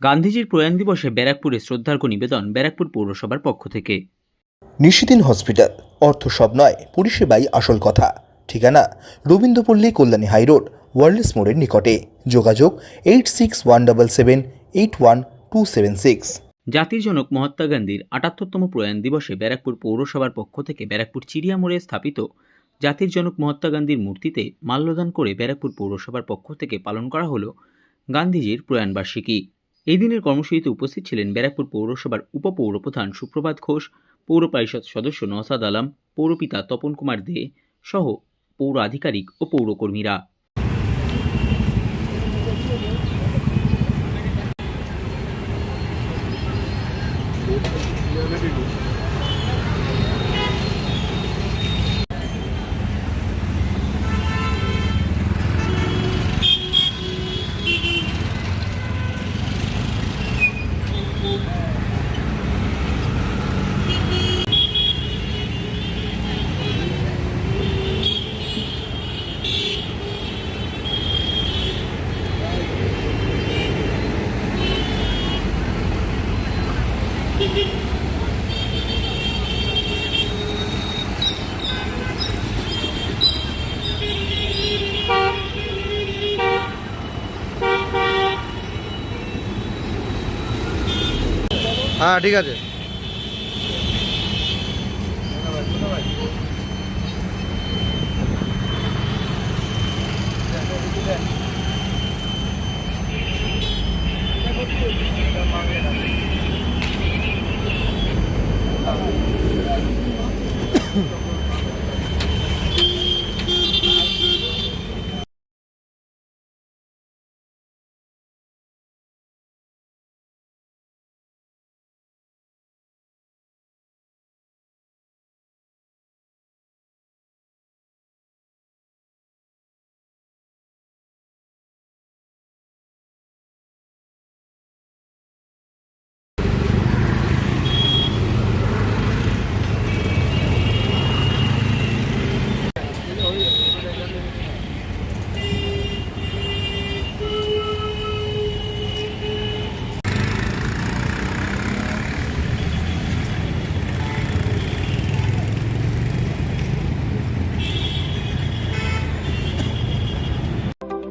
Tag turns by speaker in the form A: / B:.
A: গান্ধীজির প্রয়াণ দিবসে ব্যারাকপুরে শ্রদ্ধার্ঘ্য নিবেদন ব্যারাকপুর পৌরসভার পক্ষ থেকে।
B: নিশিদিন হসপিটাল অর্থ সব নয় পরিষেবাই আসল কথা। ঠিকানা রবীন্দ্রপল্লী কল্যাণী হাইরোড ওয়ার্ল্ডস মোড়ের নিকটে। যোগাযোগ eight six one double seven eight one two seven six.
A: জাতির জনক মহাত্মা গান্ধীর আটাত্তরতম প্রয়াণ দিবসে ব্যারাকপুর পৌরসভার পক্ষ থেকে ব্যারাকপুর চিড়িয়া মোড়ে স্থাপিত জাতির জনক মহাত্মা গান্ধীর মূর্তিতে মাল্যদান করে ব্যারাকপুর পৌরসভার পক্ষ থেকে পালন করা হলো গান্ধীজির প্রয়াণবার্ষিকী। এই দিনের কর্মসূচিতে উপস্থিত ছিলেন ব্যারাকপুর পৌরসভার উপপৌরপ্রধান সুপ্রভাত ঘোষ, পৌর পরিষদ সদস্য নসাদ আলম, পৌরপিতা তপন কুমার দে সহ পৌর আধিকারিক ও পৌরকর্মীরা।
C: হ্যাঁ ঠিক আছে।
B: 哼